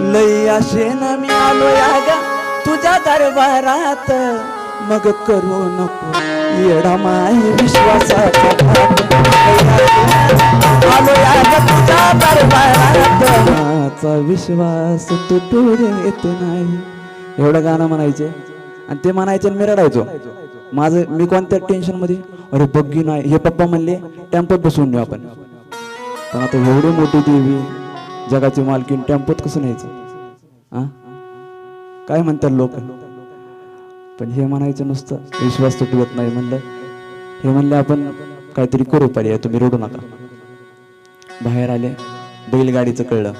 लई आशेन मी आलो या तुझ्या दरबारात. मग करू नको येडा माई विश्वासाचा आलो या तुझ्या दरबारात. माझा विश्वास तुटू देत नाही. एवढं गाणं म्हणायचे. आणि ते म्हणायचे आणि मी रडायचो. माझं मी कोणत्या टेन्शनमध्ये? अरे बग्गी नाही. हे पप्पा म्हणले टेम्पोत बसवून देऊ आपण. पण आता एवढी मोठी देवी. जगाची मालकीन टेम्पोत कसं न्यायचं? काय म्हणतात लोक? पण हे म्हणायचं नुसतं विश्वास तुटवत नाही म्हणलं. हे म्हणले आपण काहीतरी करू पर्याय तुम्ही रडू नका. बाहेर आले बैलगाडीचं कळलं.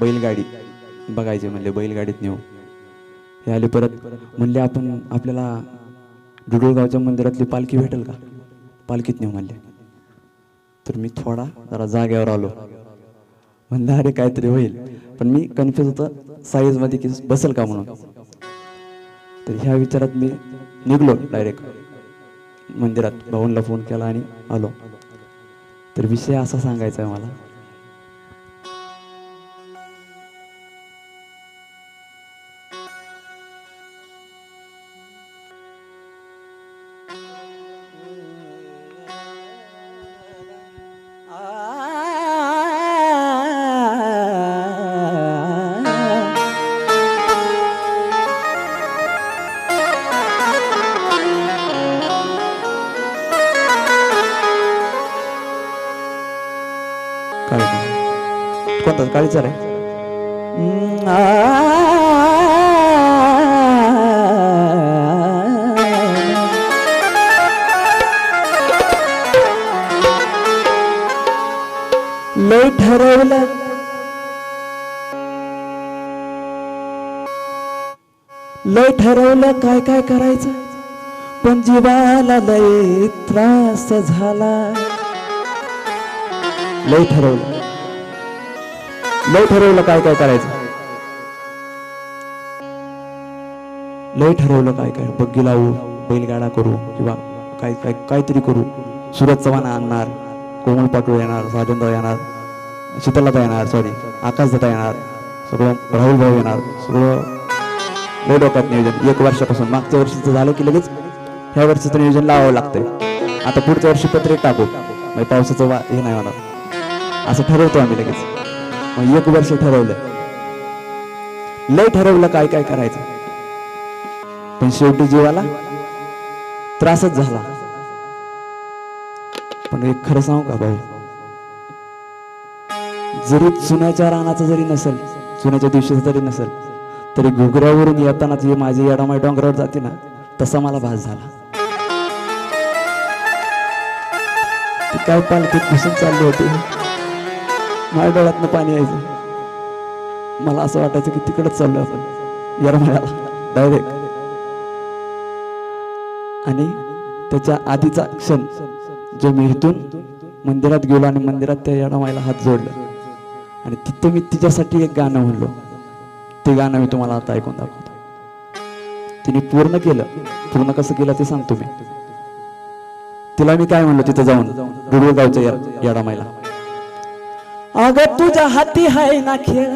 बैलगाडी बघायचे म्हणले बैलगाडीत नेऊ. हे आले परत म्हणले आपण आपल्याला डुडुळगावच्या मंदिरातली पालखी भेटेल का? पालखीत नेऊ म्हणले. तर मी थोडा जरा जाग्यावर आलो. म्हणलं अरे काहीतरी होईल. पण मी कन्फ्युज होतं साईजमध्ये की बसेल का म्हणून? तर ह्या विचारात मी निघलो डायरेक्ट मंदिरात. भाऊंला फोन केला आणि आलो. तर विषय असा सांगायचा आहे मला आ. लय ठरवलं. लय ठरवलं काय काय करायचं? पण जीवाला लय त्रास झाला. लय ठरवलं. लय ठरवलं काय काय करायचं? लय ठरवलं काय काय? बग्गी लावू बैलगाडा करू किंवा काय काय काहीतरी करू. सुरत चव्हाण आणणार कोमल पाटोळ येणार राजेंद्र येणार शीतलता येणार सॉरी आकाशदत्ता येणार सगळं राहुल भाऊ येणार सगळं लय डोक्यात नियोजन. एक वर्षापासून मागच्या वर्षीचं झालं की लगेच ह्या वर्षीचं नियोजन लावावं लागतंय. आता पुढच्या वर्षी पत्रिक टाकू. म्हणजे पावसाचं वा हे नाही होणार. असं ठरवतो आम्ही लगेच. मग एक वर्ष ठरवलं. लय ठरवलं काय काय करायचं. पण शेवटी जीवाला त्रासच झाला. पण एक खरं सांगू का भाऊ? जरी चुन्याच्या रानाचं जरी नसेल चुन्याच्या दिवशीच जरी नसेल तरी घुगऱ्यावरून येताना जे माझी याडामाई डोंगरावर जाते ना तसा मला भास झाला. काय पालखीत घुसून चालली होती? माझ्या डोळ्यातनं पाणी यायचं. मला असं वाटायचं की तिकडच चाललोय आपण. येरमाळ्याला डायरेक्ट आणि त्याच्या आधीचा क्षण जो मी इथून मंदिरात गेलो आणि मंदिरात त्या येडामाईला हात जोडलं. आणि तिथं मी तिच्यासाठी एक गाणं म्हणलो. ते गाणं मी तुम्हाला आता ऐकून दाखवतो. तिने पूर्ण केलं. पूर्ण कसं केलं ते सांगतो मी. तिला मी काय म्हणलो तिथं जाऊन? डुडुळगावच्या या येडामाईला अग तुझ्या हाती हाय ना खेळ.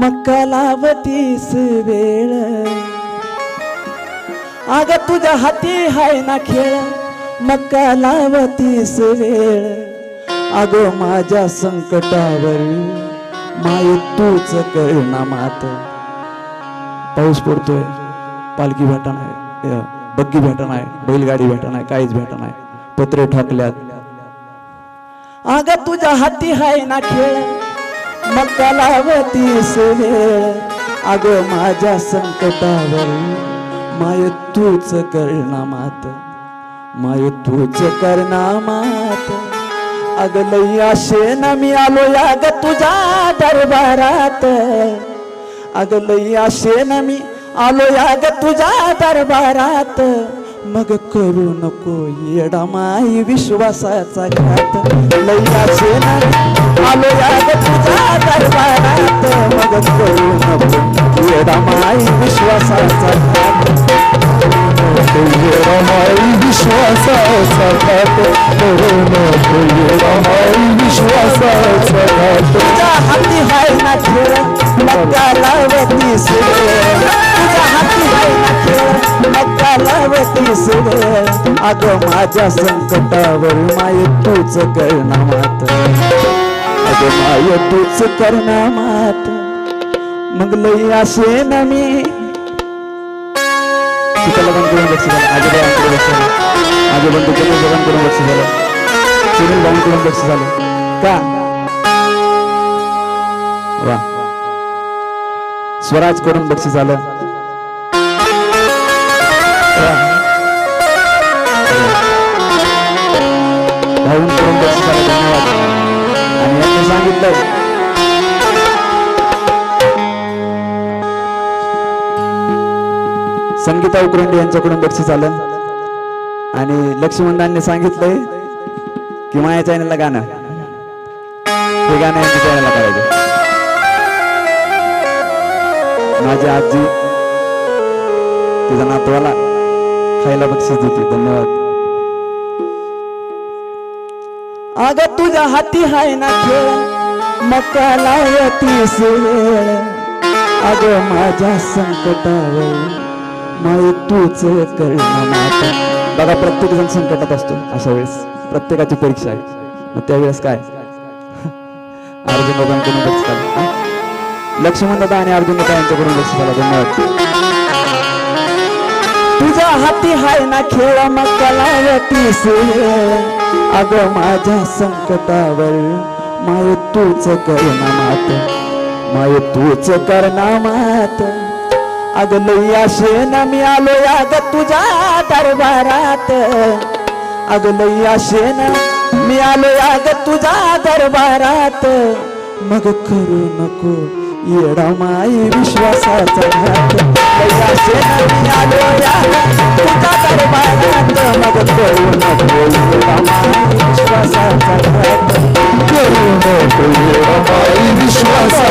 मक्का लावतीस वेळ. अग तुझ्या हाती हाय ना खेळ. मक्का लावतीस वेळ. अगं माझ्या संकटावर माय तूच करणा मात. पाऊस पडतोय पालखी भेटा आहे बग्गी भेटा नाही बैलगाडी भेटा आहे काहीच भेटा आहे पत्रे ठाकल्यात. अग तुझ्या हाती हाय ना खेळ. मग लावतीस वेळ अग माझ्या संकटावर. माय तूच करणा मात माय तूच करणा मात अग लई आशेन मी आलो अग तुझ्या दरबारात. अग लई आशेन मी आलो या तुझ्या दरबारात. मग करू नको येडामाई विश्वासाचा घात. लैलाचे आलो मग करू नको येडामाई विश्वासाचा घात. येडामाई हाती हाय ना खेळ मग त्याला वती हाती वेळ अग माझ्या संकटावर माय तूच करणामात. अग माय तूच करणामात. मग लई असे ना मी. तिथं लग्न करून लक्ष झालं आजोबांकडे लक्ष झालं आजोबांकडे लग्न करून लक्ष झालं सुनील लक्ष झालं का? वा. स्वराजकडून झालं धावून करून बक्षीस धन्यवाद आणि यांनी सांगितलं संगीता उकरंडे यांच्याकडून बक्षीस आलं. आणि लक्ष्मणांनी सांगितलंय की माझ्या चॅनलला गाणं. हे गाणं यांच्या चॅनलला करायचं. माझी आजी तिचा नातवाला खायला बक्षीस देते. धन्यवाद. अग तुझ्या हाती हाय ना खेळ मका लावतीस वेळ अग माझ्या संकटावर माय तूच कर बघा प्रत्येक जण संकटात असतो अशा वेळेस. प्रत्येकाची परीक्षा आहे. मग त्यावेळेस काय? अर्जुन बाबांकडून लक्ष झालं लक्ष्मण दादा आणि अर्जुन दादा यांच्याकडून लक्ष झालं धन्यवाद. तुझ्या हाती हाय ना खेळ मग कलावतीस अग माझ्या संकटावर माय तूच करणा मात माय तूच करणा मात अग लई आशेन मी आलो अग तुझ्या दरबारात. अग लई आशेन मी आलो अग तुझ्या दरबारात. मग करू नको येडामाई विश्वासाचा घात लई दरबारात मग करू नको विश्वासाचा घात करू नको येडमाई विश्वासाचा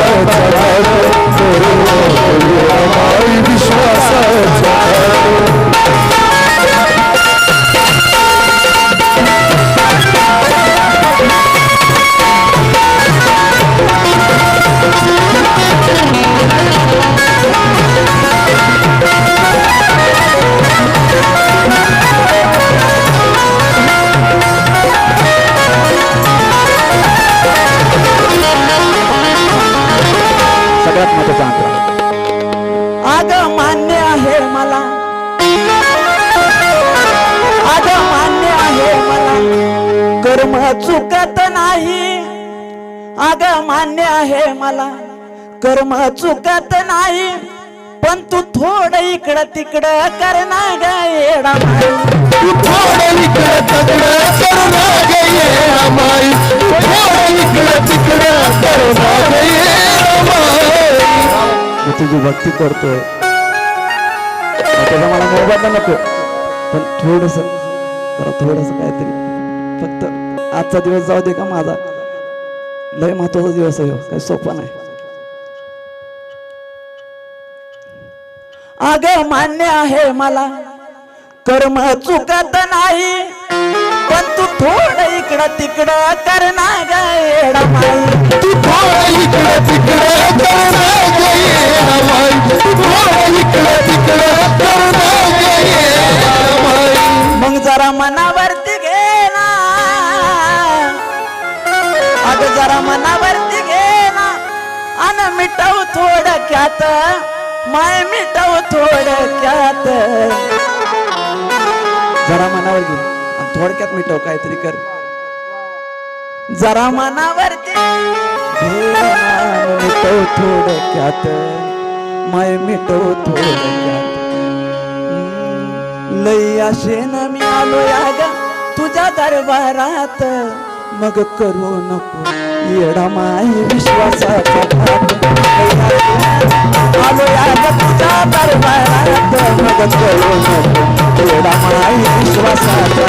मान्य आहे मला कर्म चुकत नाही पण तू थोडं इकडं तिकडं करणार ग येडा माई. तू थोडं इकडं तिकडं करू लागे येडमाई. थोडं इकडं तिकडं करू लागे येडमाई. मी तुझी भक्ती करतोय त्याचा मला मोबाईल नको पण थोडस थोडस काहीतरी फक्त आजचा दिवस जाऊ दे का माझा लय महत्त्वाचा दिवस आहे हो. काही सोपा नाही. अग मान्य आहे मला कर्म चुकत नाही पण तू थोडं इकडं तिकडं करणार थोडक्यात माय मिटव थोडक्यात. जरा मनावर घे थोडक्यात मिटव काहीतरी कर. जरा मनावर मिटव थोडक्यात. माय मिटव थोडक्यात. लई आशेन मी आलो या तुझ्या दरबारात. मग करू नको. येडा माय विश्वासाचा घात आलो तुझ्या दरबारात. मग करू नको. येडा माई विश्वासाचा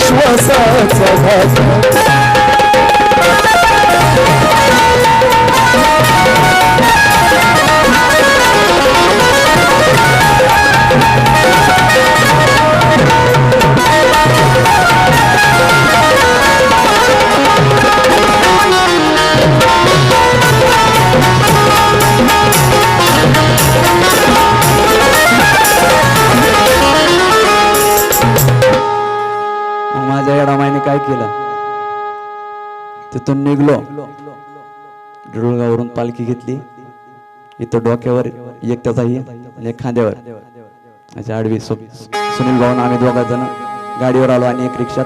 घात करू तिथून निघलो. डोळगावरून पालखी घेतली. इथं डोक्यावर एक त्याचाही आणि एक खांद्यावर. अशी आडवी सु सुनील भाऊन आम्ही दोघा जण गाडीवर आलो आणि एक रिक्षात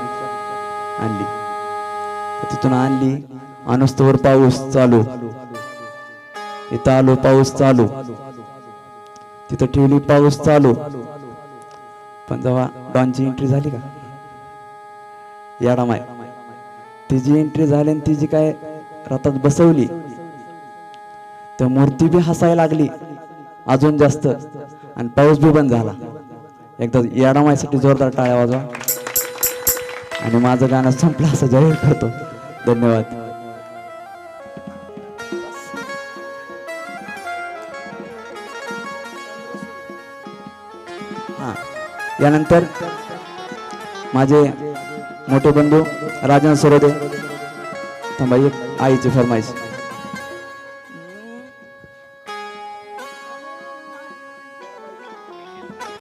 आणली. तिथून आणली. अनुस्तवर पाऊस चालू. इथं आलो पाऊस चालू. तिथं ठेवली पाऊस चालू. पण जेव्हा डॉनची एंट्री झाली का? याडामाय तिची एंट्री झाली आणि तिची काय रथात बसवली तर मूर्ती बी हसायला लागली अजून जास्त. आणि पाऊस बी बंद झाला. एकदा याडामायसाठी जोरदार टाळ्या वाजवा. आणि माझं गाणं संपलं असं जाहीर करतो. धन्यवाद. हा यानंतर माझे मोठे बंधू રાજન સરોદે તમારી આવી છે ફરમાઈશ